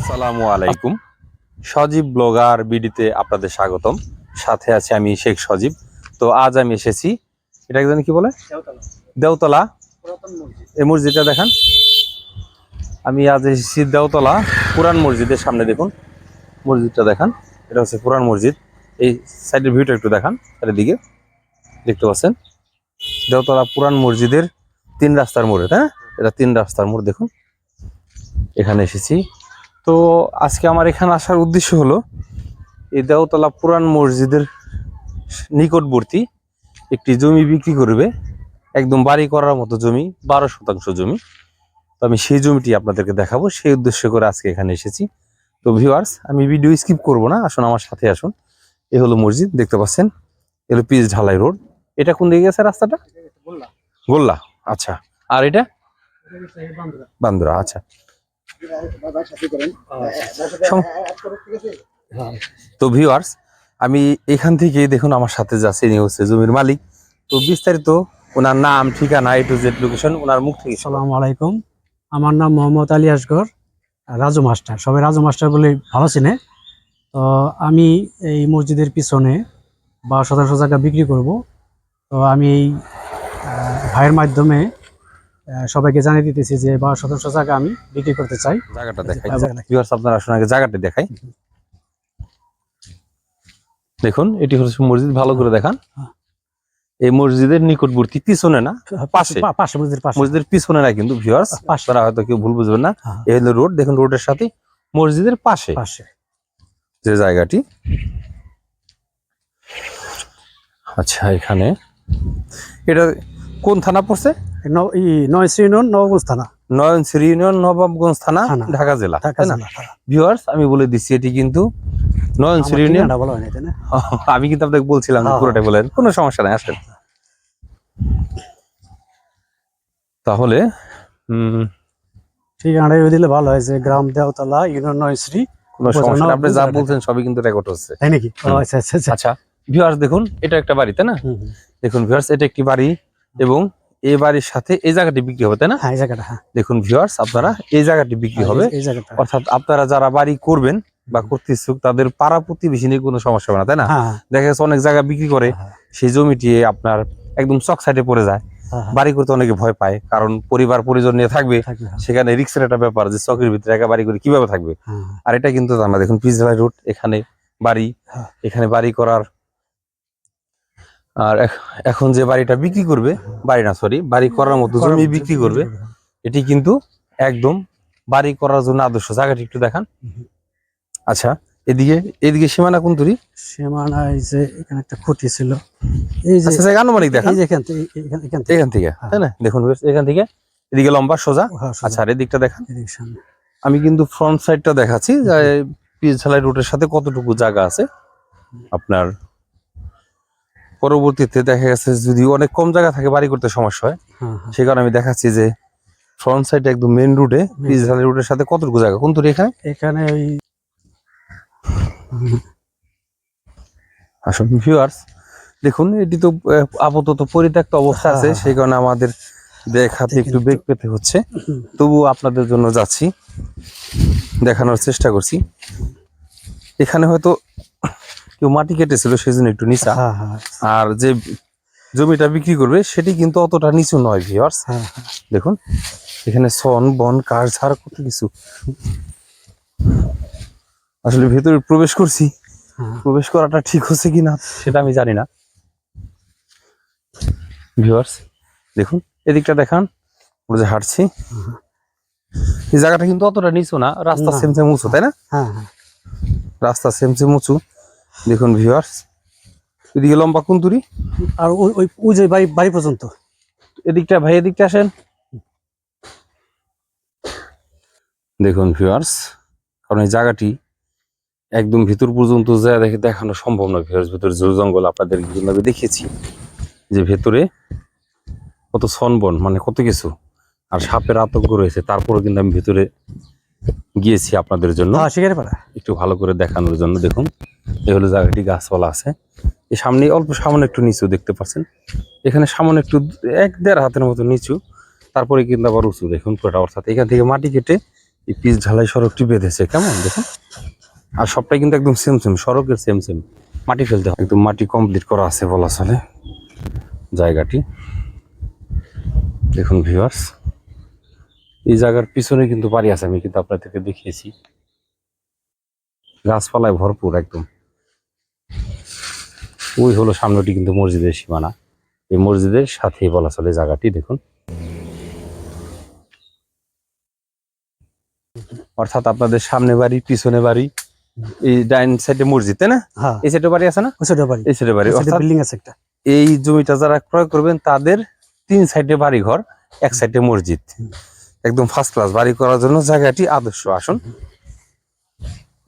আসসালামু আলাইকুম। সজীব ব্লগার বিডিতে আপনাদের স্বাগতম। সাথে আছে আমি শেখ সজীব। তো আজ আমি এসেছি এটা জানি কি বলে? দেওতলা। এই মসজিদটা দেখান। আমি আজ এসেছি দেওতলা পুরান মসজিদের সামনে দেখুন। মসজিদটা দেখান এটা হচ্ছে পুরান মসজিদ। এই সাইডের ভিউটা একটু দেখান চারিদিকে। দেখতে পাচ্ছেন? দেওতলা পুরান মসজিদের তিন রাস্তার মোড়ে হ্যাঁ এটা তিন রাস্তার মোড় দেখুন। এখানে এসেছি। তো আজকে আমার এখানে আসার উদ্দেশ্য হলো এই দেওতলা পুরান মসজিদের নিকটবর্তী একটি জমি বিক্রি করবে। একদম বাড়ি করার মতো জমি বারো শতাংশ জমি। তো আমি সেই জমিটি আপনাদেরকে দেখাবো সেই উদ্দেশ্য করে আজকে এখানে এসেছি। তো ভিউয়ার্স আমি ভিডিও স্কিপ করব না আসুন আমার সাথে আসুন। এ হলো মসজিদ দেখতে পাচ্ছেন? এ হলো পিস ঢালাই রোড। এটা কোন দিকে গেছে রাস্তাটা? গোল্লা। আচ্ছা। আর এটা? বান্দুরা আচ্ছা। তো ভিউয়ার্স আমি এখান থেকে দেখুন আমার সাথে যাচ্ছে ইনি হচ্ছে জমির মালিক। তো বিস্তারিত ওনার নাম, ঠিকানা এ টু জেড লোকেশন ওনার মুখ থেকে। আসসালামু আলাইকুম। আমার নাম মোহাম্মদ আলী আসগর রাজু মাস্টার। সবাই রাজু মাস্টার বলে ভালো চিনে। তো আমি এই মসজিদের পিছনে বা শতাংশ জায়গা বিক্রি করব। তো আমি এই ভাইয়ের মাধ্যমে সবাইকে জানিয়ে দিতেছি যে বা শতাংশ জায়গা আমি বিক্রি করতে চাই। জায়গাটা দেখাই। আপনারা আসুন আগে জায়গাটা দেখাই। দেখুন এটি হচ্ছে মসজিদ ভালো করে দেখান। হ্যাঁ। এই মসজিদের নিকটবর্তী পিছনে না পাশে। পাশে মসজিদের পাশে। মসজিদের পিছনে না কিন্তু ভিউয়ার্স। আপনারা হয়তো কেউ ভুল বুঝবেন না। হ্যাঁ, এই হলো রোড দেখুন রোডের সাথে মসজিদের পাশে। পাশে। যে জায়গাটি। আচ্ছা এখানে। এটা কোন থানা পড়ছে? নয় শ্রী নবাবগঞ্জ থানা। ঢাকা জেলা হ্যাঁ। ভিউয়ার্স আমি বলে দিচ্ছি এটি কিন্তু ইউনিয়ন? আমি কিন্তু আপনাকে বলছিলাম হ্যাঁ, বলেন কোনো সমস্যা নাই আসেন। তাহলে দিলে ভালো হয় যে গ্রাম দেওতলা ইউনিয়ন নয়শ্রী কোনো সমস্যা আপনি যা বলছেন সবই কিন্তু রেকর্ড হচ্ছে। তাই নাকি? আচ্ছা আচ্ছা আচ্ছা। আচ্ছা ভিউয়ার্স দেখুন এটা একটা বাড়ি তাই না। দেখুন ভিউয়ার্স এটা একটি বাড়ি এবং এই বাড়ির সাথে এই জায়গাটি বিক্রি হবে তাই না? হ্যাঁ এই জায়গাটা হ্যাঁ। দেখুন ভিউয়ার্স আপনারা এই জায়গাটি বিক্রি হবে। এই- এই জায়গাটা। অর্থাৎ আপনারা যারা বাড়ি করবেন বা করতে ইচ্ছুক তাদের পাড়া প্রতিবেশী নিয়ে কোনো সমস্যা হবে না তাই না? হ্যাঁ দেখা যাচ্ছে অনেক জায়গা বিক্রি করে হ্যাঁ, সেই জমিটি আপনার একদম চক সাইডে পড়ে যায়। হ্যাঁ, হ্যাঁ, বাড়ি করতে অনেকে ভয় পায় কারণ পরিবার পরিজন নিয়ে থাকবে। হ্যাঁ, সেখানে রিক্সের একটা ব্যাপার যে চকের ভিতরে একা বাড়ি করে কীভাবে থাকবে? হ্যাঁ, আর এটা কিন্তু তা না দেখুন পিজলা রোড এখানে বাড়ি। হ্যাঁ। এখানে বাড়ি করার আর এখন যে বাড়িটা বিক্রি করবে বাড়ি না সরি বাড়ি করার মতো জমি বিক্রি করবে এটি কিন্তু একদম বাড়ি করার জন্য আদর্শ। জায়গাটি একটু দেখান। আচ্ছা এদিকে এদিকে সীমানা কুন্তুরি সীমানা এই যে এখানে একটা খুঁটি ছিল। এই যে আচ্ছা আচ্ছা, আনুমানিক দেখান। এই যে এখান থেকে এখান- থেকে। এখান থেকে হ্যাঁ। তাই না? দেখুন বেশ, এখান থেকে। এদিকে লম্বা সোজা। হ্যাঁ, আচ্ছা আর এদিকটা দেখান। আমি কিন্তু ফ্রন্ট সাইডটা দেখাচ্ছি যে পিছালাই রোডের সাথে কতটুকু জায়গা আছে। আপনার পরবর্তীতে দেখা গেছে যদি অনেক কম জায়গা থাকে বাড়ি করতে সমস্যা হয় হ্যাঁ, হ্যাঁ, সে কারণে আমি দেখাচ্ছি যে ফ্রন্ট সাইড একদম মেন রুটে পিছালাই রোডের সাথে কতটুকু জায়গা? কোন তোর এখানে? এখানে ওই আসুন ভিউয়ার্স দেখুন এটি তো আপাতত পরিত্যক্ত অবস্থা আছে হ্যাঁ, সেই কারণে আমাদের দেখাতে একটু বেগ পেতে হচ্ছে। তবুও আপনাদের জন্য যাচ্ছি দেখানোর চেষ্টা করছি। এখানে হয়তো কেউ মাটি কেটেছিল সেই জন্য একটু নিচা। হ্যাঁ হ্যাঁ। আর যে জমিটা বিক্রি করবে সেটি কিন্তু অতটা নিচু নয় ভিউয়ার্স হ্যাঁ দেখুন এখানে সন বন কাঠ ঝাড় কত কিছু। আসলে ভেতরে প্রবেশ করছি। প্রবেশ করাটা ঠিক হচ্ছে কিনা সেটা আমি জানি না। ভিউয়ার্স দেখুন এদিকটা দেখান ওরা যে হাঁটছি। এই জায়গাটা কিন্তু অতটা নিচু না রাস্তা না। সেম সেম উঁচু তাই না? রাস্তা সেম সেম উঁচু। দেখুন ভিউয়ার্স এদিকে লম্বা কুন্তুরি। আর ওই ওই ওই যে বাড়ি বাড়ি পর্যন্ত। এদিকটা ভাই এদিকটা আসেন। দেখুন ভিউয়ার্স কারণ এই জায়গাটি একদম ভিতর পর্যন্ত যা দেখে দেখানো সম্ভব না ভিউয়ার্স ভিতরে জোর জঙ্গল আপনাদের আমি দেখিয়েছি যে ভেতরে কত সনবন মানে কত কিছু আর সাপের আতঙ্ক রয়েছে। তারপরে কিন্তু আমি ভিতরে গিয়েছি আপনাদের জন্য। একটু ভালো করে দেখানোর জন্য দেখুন। এই হলো জায়গাটি গাছপালা আছে। এই সামনে অল্প সামনে একটু নিচু দেখতে পাচ্ছেন। এখানে সামনে একটু এক দেড় হাতের মতো নিচু, তারপরে কিন্তু আবার উঁচু দেখুন পুরোটা, অর্থাৎ এখান থেকে মাটি কেটে এই পিচ ঢালাই সড়কটি বেঁধেছে। কেমন দেখুন? আর সবটাই কিন্তু একদম সেম সেম সড়কের সেম সেম মাটি ফেলতে একদম মাটি কমপ্লিট করা আছে বলা চলে জায়গাটি। দেখুন ভিউয়ার্স এই জায়গার পিছনে কিন্তু বাড়ি আছে, আমি কিন্তু আপনাদেরকে দেখিয়েছি। গাছপালায় ভরপুর একদম। ওই হলো সামনেটি কিন্তু মসজিদের সীমানা। এই মসজিদের সাথেই বলা চলে জায়গাটি দেখুন। অর্থাৎ আপনাদের সামনে বাড়ি পিছনে বাড়ি এই ডাইন সাইডে মসজিদ তাই না? হ্যাঁ। এই সাইডে বাড়ি আছে না? ওই সাইডে বাড়ি। এই সাইডে বাড়ি অর্থাৎ বিল্ডিং আছে একটা। এই জমিটা যারা ক্রয় করবেন তাদের তিন সাইডে বাড়ি ঘর এক সাইডে মসজিদ। একদম ফার্স্ট ক্লাস বাড়ি করার জন্য জায়গাটি আদর্শ। আসুন।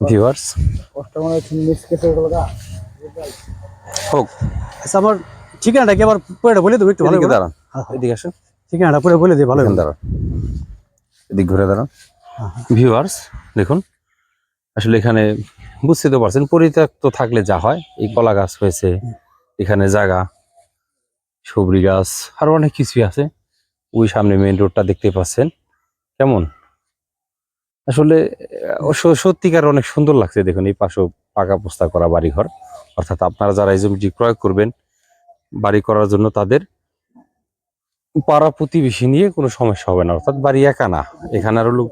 ভিউয়ার্স হোক। আচ্ছা আমার ঠিকানাটা কি? আবার পুরোটা বলে দেবো একটু ভালো করে। দাঁড়ান। হ্যাঁ, হ্যাঁ। এদিকে আসুন। ঠিকানাটা পুরো বলে দিই ভালো করে। দাঁড়ান। এদিক ঘুরে দাঁড়ান। হ্যাঁ, ভিউয়ার্স দেখুন। আসলে এখানে বুঝতে তো পারছেন পরিত্যক্ত থাকলে যা হয়। এই কলা গাছ হয়েছে এখানে জায়গা সবরি গাছ আরও অনেক কিছুই আছে। ওই সামনে মেইন রোডটা দেখতে পাচ্ছেন। কেমন? আসলে সত্যিকার অনেক সুন্দর লাগছে দেখুন এই পাশে পাকা পোস্তা করা বাড়িঘর। অর্থাৎ আপনারা যারা এই জমিটি ক্রয় করবেন, বাড়ি করার জন্য তাদের পাড়া প্রতিবেশী নিয়ে কোনো সমস্যা হবে না। অর্থাৎ বাড়ি একা না, এখানে আরও লোক,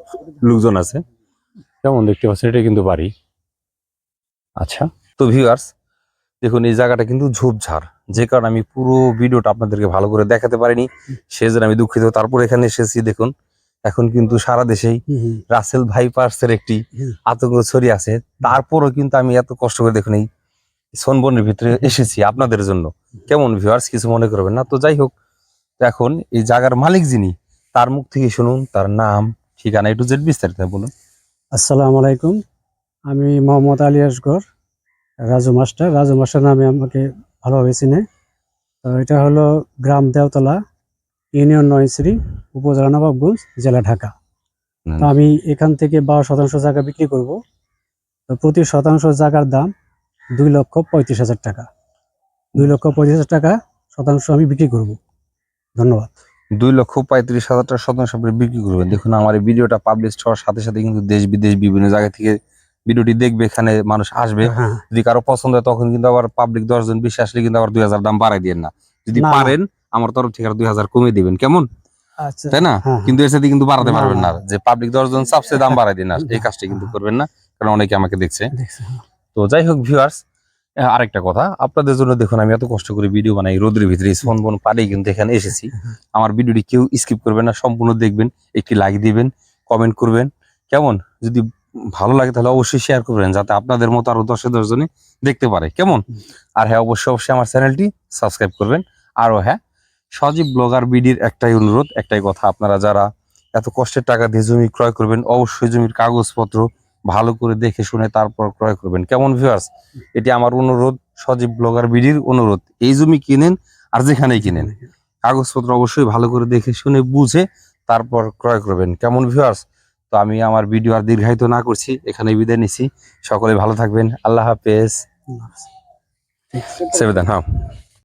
লোকজন আছে। কেমন দেখতে পাচ্ছেন, এটা কিন্তু বাড়ি। আচ্ছা তো ভিউয়ার্স দেখুন এই জায়গাটা কিন্তু ঝোপঝাড়। যে কারণে আমি পুরো ভিডিওটা আপনাদেরকে ভালো করে দেখাতে পারিনি, সেজন্য আমি দুঃখিত। তারপর এখানে এসেছি, দেখুন। এখন কিন্তু সারা দেশেই রাসেল ভাইপার্সের একটি। আতঙ্ক ছড়িয়ে আছে। তারপরও কিন্তু আমি এত কষ্ট করে দেখুন এই সোনবনের ভিতরে এসেছি আপনাদের জন্য। কেমন ভিউয়ার্স কিছু মনে করবেন না? তো যাই হোক এখন এই জায়গার মালিক যিনি তার মুখ থেকে শুনুন তার নাম ঠিকানা একটু জেড বিস্তারিত বলুন। আসসালামু আলাইকুম। আমি মোহাম্মদ আলী আসগর রাজু মাস্টার। রাজু মাস্টার নামে আমাকে ভালোভাবে চিনে। তো এটা হলো গ্রাম দেওতলা ইউনিয়ন নয়শ্রী উপজেলা নবাবগঞ্জ জেলা ঢাকা। তো আমি এখান থেকে বারো শতাংশ জায়গা বিক্রি করব। তো প্রতি শতাংশ জায়গার দাম দুই লক্ষ পঁয়ত্রিশ হাজার টাকা। দুই লক্ষ পঁয়ত্রিশ হাজার টাকা শতাংশ আমি বিক্রি করব। ধন্যবাদ। দুই লক্ষ পঁয়ত্রিশ হাজার টাকা শতাংশ আপনি বিক্রি করবেন। দেখুন আমার এই ভিডিওটা পাবলিশ হওয়ার সাথে সাথে কিন্তু দেশ বিদেশ বিভিন্ন জায়গা থেকে ভিডিওটি দেখবে এখানে মানুষ আসবে। হ্যাঁ। যদি কারও পছন্দ হয় তখন কিন্তু আবার পাবলিক দশজন বেশি আসলে কিন্তু আবার দুই হাজার দাম বাড়াই দিয়েন না। যদি। পারেন আমার তরফ থেকে আর দুই হাজার কমিয়ে দিবেন কেমন? আচ্ছা। তাই না? হ্যাঁ, কিন্তু এর সাথে কিন্তু বাড়াতে পারবেন না। যে পাবলিক দশজন চাপসে দাম বাড়াই দিন না এই কাজটা কিন্তু করবেন না কারণ অনেকে আমাকে দেখছে। হ্যাঁ। তো যাই হোক ভিউয়ার্স আরেকটা কথা। আপনাদের জন্য দেখুন আমি এত কষ্ট করে ভিডিও বানাই রোদের ভিতরে ফোন বোন পাড়েই কিন্তু এখানে এসেছি। আমার ভিডিওটি কেউ স্কিপ করবেন না সম্পূর্ণ দেখবেন একটি লাইক দিবেন কমেন্ট করবেন। কেমন? যদি ভালো লাগে তাহলে অবশ্যই শেয়ার করবেন যাতে আপনাদের মতো আরও দশে দশ জনে দেখতে পারে। কেমন? আর হ্যাঁ অবশ্যই অবশ্যই আমার চ্যানেলটি সাবস্ক্রাইব করবেন। আরও হ্যাঁ সজীব ব্লগার বিডির একটাই অনুরোধ একটাই কথা আপনারা যারা এত কষ্টের টাকা দিয়ে জমি ক্রয় করবেন অবশ্যই জমির কাগজপত্র ভালো করে দেখে শুনে তারপর ক্রয় করবেন। কেমন ভিউয়ার্স এটি আমার অনুরোধ সজীব ব্লগার বিডির অনুরোধ। এই জমি কিনেন আর যেখানেই কিনেন। কাগজপত্র অবশ্যই ভালো করে দেখে শুনে বুঝে তারপর ক্রয় করবেন। কেমন ভিউয়ার্স তো আমি আমার ভিডিও আর দীর্ঘায়িত না করছি এখানে বিদায় নিচ্ছি। সকলে ভালো থাকবেন। আল্লাহ হাফেজ। সেবেদান হ্যাঁ।